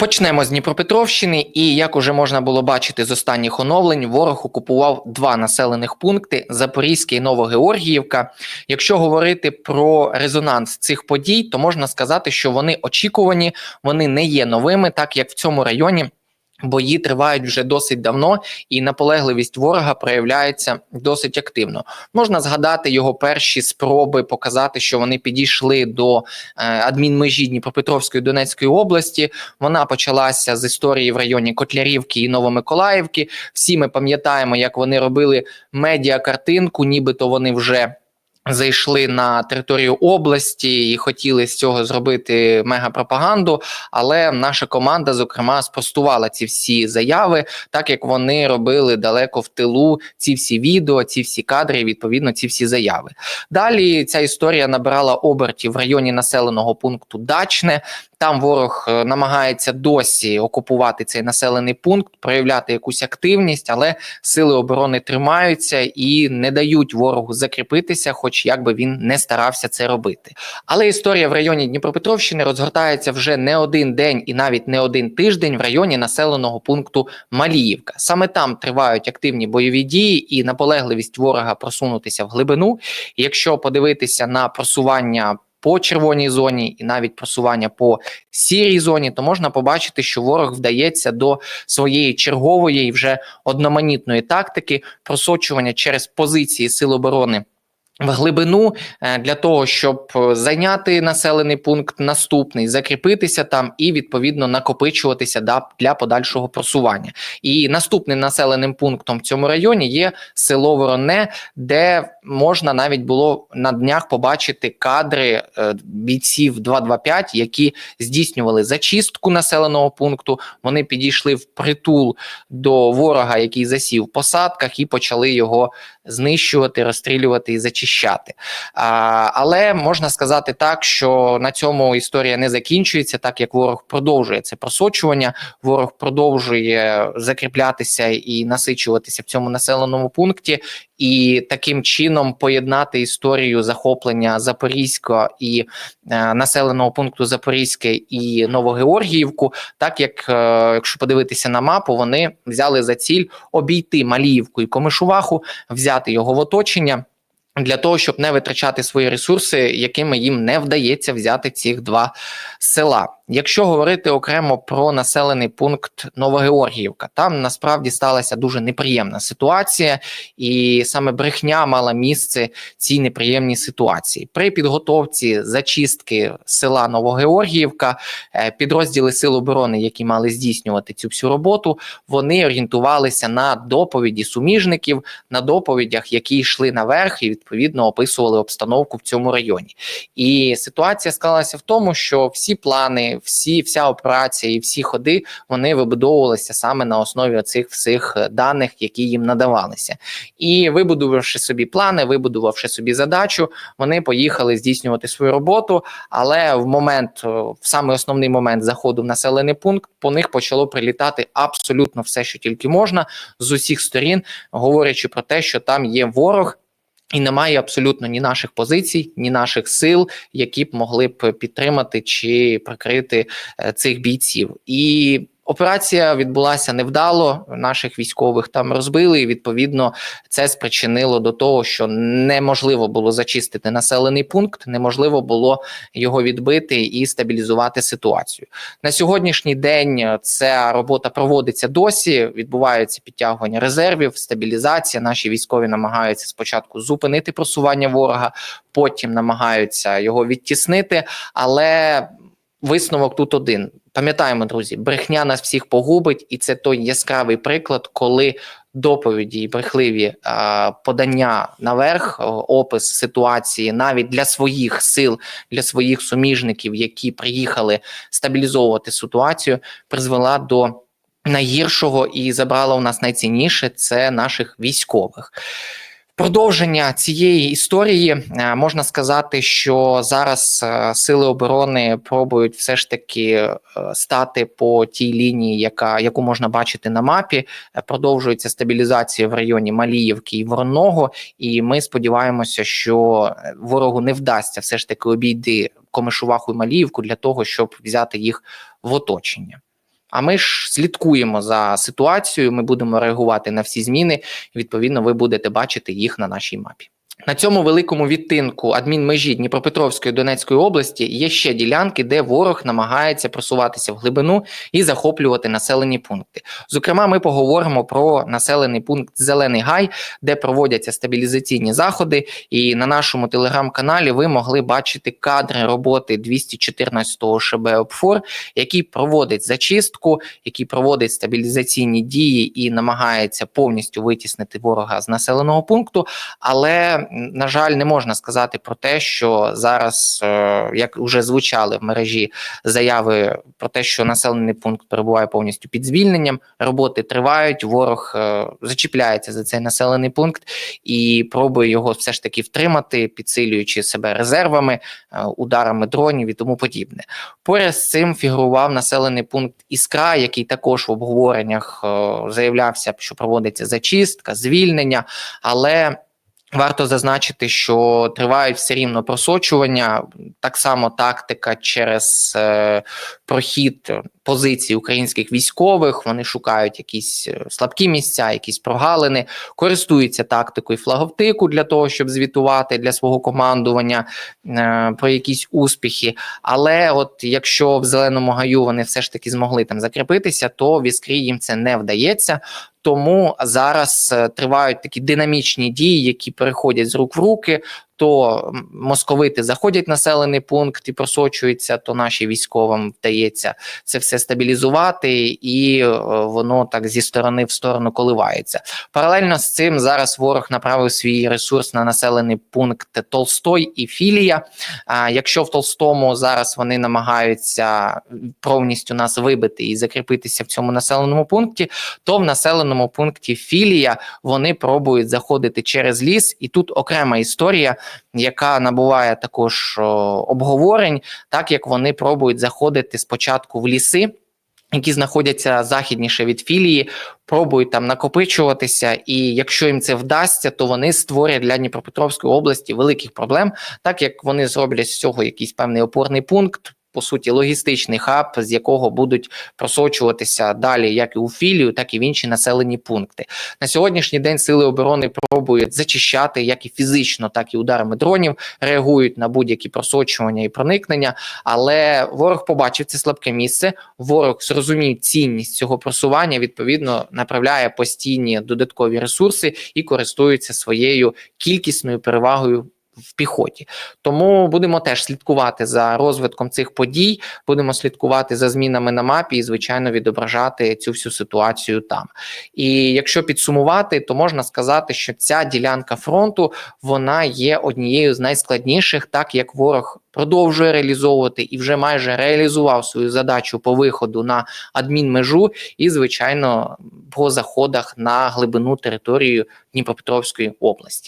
Почнемо з Дніпропетровщини, і як уже можна було бачити з останніх оновлень, ворог окупував два населених пункти: Запорізьке і Новогеоргіївка. Якщо говорити про резонанс цих подій, то можна сказати, що вони очікувані, вони не є новими, так як в цьому районі. Бої тривають вже досить давно, і наполегливість ворога проявляється досить активно. Можна згадати його перші спроби показати, що вони підійшли до е, адмінмежі Дніпропетровської Донецької області. Вона почалася з історії в районі Котлярівки і Новомиколаївки. Всі ми пам'ятаємо, як вони робили медіакартинку, нібито вони вже. Зайшли на територію області і хотіли з цього зробити мегапропаганду, але наша команда, зокрема, спростувала ці всі заяви, так як вони робили далеко в тилу ці всі відео, ці всі кадри, відповідно, ці всі заяви. Далі ця історія набирала обертів в районі населеного пункту Дачне. Там ворог е, намагається досі окупувати цей населений пункт, проявляти якусь активність, але сили оборони тримаються і не дають ворогу закріпитися, хоч як би він не старався це робити. Але історія в районі Дніпропетровщини розгортається вже не один день і навіть не один тиждень в районі населеного пункту Маліївка. Саме там тривають активні бойові дії і наполегливість ворога просунутися в глибину. Якщо подивитися на просування по червоній зоні і навіть просування по сірій зоні, то можна побачити, що ворог вдається до своєї чергової і вже одноманітної тактики просочування через позиції сил оборони. В глибину е, для того, щоб е, зайняти населений пункт наступний, закріпитися там і відповідно накопичуватися для подальшого просування. І наступним населеним пунктом в цьому районі є село Вороне, де можна навіть було на днях побачити кадри е, бійців 225, які здійснювали зачистку населеного пункту. Вони підійшли в притул до ворога, який засів в посадках, і почали його знищувати, розстрілювати і зачищати. А, Але можна сказати так, що на цьому історія не закінчується, так як ворог продовжує це просочування, ворог продовжує закріплятися і насичуватися в цьому населеному пункті, і таким чином поєднати історію захоплення Запорізького і е, населеного пункту Запорізьке і Новогеоргіївку, так як е, якщо подивитися на мапу, вони взяли за ціль обійти Маліївку і Комишуваху, взяти його в оточення. Для того щоб не витрачати свої ресурси, якими їм не вдається взяти ці два села. Якщо говорити окремо про населений пункт Новогеоргіївка, там насправді сталася дуже неприємна ситуація, і саме брехня мала місце цій неприємній ситуації. При підготовці зачистки села Новогеоргіївка, е, підрозділи Сил оборони, які мали здійснювати цю всю роботу, вони орієнтувалися на доповіді суміжників, на доповідях, які йшли наверх, і відповідно описували обстановку в цьому районі. І ситуація склалася в тому, що всі плани всі, вся операція і всі ходи вони вибудовувалися саме на основі цих всіх е, даних, які їм надавалися, і вибудувавши собі плани, вибудувавши собі задачу, вони поїхали здійснювати свою роботу. Але в момент, е, в саме основний момент заходу в населений пункт, по них почало прилітати абсолютно все, що тільки можна, з усіх сторін, говорячи про те, що там є ворог. І немає абсолютно ні наших позицій, ні наших сил, які б могли б підтримати чи прикрити е, цих бійців. І Операція відбулася невдало. Наших військових там розбили. і Відповідно, це спричинило до того, що неможливо було зачистити населений пункт, неможливо було його відбити і стабілізувати ситуацію. На сьогоднішній день ця робота проводиться досі. Відбувається підтягування резервів, стабілізація. Наші військові намагаються спочатку зупинити просування ворога, потім намагаються його відтіснити, але Висновок тут один. Пам'ятаємо, друзі, брехня нас всіх погубить, і це той яскравий приклад, коли доповіді і брехливі а, подання наверх, опис ситуації навіть для своїх сил, для своїх суміжників, які приїхали стабілізовувати ситуацію, призвела до найгіршого і забрала у нас найцінніше це наших військових. Продовження цієї історії е, можна сказати, що зараз е, сили оборони пробують все ж таки е, стати по тій лінії, яка яку можна бачити на мапі. Продовжується стабілізація в районі Маліївки і Воронного, і ми сподіваємося, що ворогу не вдасться все ж таки обійти Комишуваху і Маліївку для того, щоб взяти їх в оточення. А ми ж слідкуємо за ситуацією. Ми будемо реагувати на всі зміни. і, Відповідно, ви будете бачити їх на нашій мапі. На цьому великому відтинку адмінмежі Дніпропетровської Донецької області є ще ділянки, де ворог намагається просуватися в глибину і захоплювати населені пункти. Зокрема, ми поговоримо про населений пункт Зелений Гай, де проводяться стабілізаційні заходи. І на нашому телеграм-каналі ви могли бачити кадри роботи 214-го ШБ ОПФОР, який проводить зачистку, який проводить стабілізаційні дії і намагається повністю витіснити ворога з населеного пункту. Але на жаль, не можна сказати про те, що зараз, е, як вже звучали в мережі заяви про те, що населений пункт перебуває повністю під звільненням, роботи тривають. Ворог е, зачіпляється за цей населений пункт і пробує його все ж таки втримати, підсилюючи себе резервами, е, ударами дронів і тому подібне. Поряд з цим фігурував населений пункт Іскра, який також в обговореннях заявлявся, що проводиться зачистка, звільнення, але Варто зазначити, що тривають все рівно просочування, так само тактика через е, прохід позицій українських військових. Вони шукають якісь е, слабкі місця, якісь прогалини, користуються тактикою флаговтику для того, щоб звітувати для свого командування е, про якісь успіхи. Але от якщо в зеленому гаю вони все ж таки змогли там закріпитися, то в іскрі їм це не вдається. Тому зараз е, тривають такі динамічні дії, які переходять з рук в руки то московити заходять в населений пункт і просочуються, то наші військовим вдається це все стабілізувати, і е, воно так зі сторони в сторону коливається. Паралельно з цим зараз ворог направив свій ресурс на населений пункт Толстой і Філія. А якщо в Толстому зараз вони намагаються повністю нас вибити і закріпитися в цьому населеному пункті, то в населеному пункті Філія вони пробують заходити через ліс, і тут окрема історія яка набуває також обговорень, так як вони пробують заходити спочатку в ліси. Які знаходяться західніше від філії, пробують там накопичуватися, і якщо їм це вдасться, то вони створять для Дніпропетровської області великих проблем, так як вони зроблять з цього якийсь певний опорний пункт, по суті логістичний хаб, з якого будуть просочуватися далі, як і у філію, так і в інші населені пункти. На сьогоднішній день сили оборони пробують зачищати як і фізично, так і ударами дронів, реагують на будь-які просочування і проникнення. Але ворог побачив це слабке місце. Ворог зрозумів цінність цього просування. Відповідно, направляє постійні додаткові ресурси і користується своєю кількісною перевагою в піхоті. Тому будемо теж слідкувати за розвитком цих подій, будемо слідкувати за змінами на мапі і, звичайно, відображати цю всю ситуацію там. І якщо підсумувати, то можна сказати, що ця ділянка фронту вона є однією з найскладніших, так як ворог. Продовжує реалізовувати і вже майже реалізував свою задачу по виходу на адмінмежу і, звичайно, по заходах на глибину території Дніпропетровської області.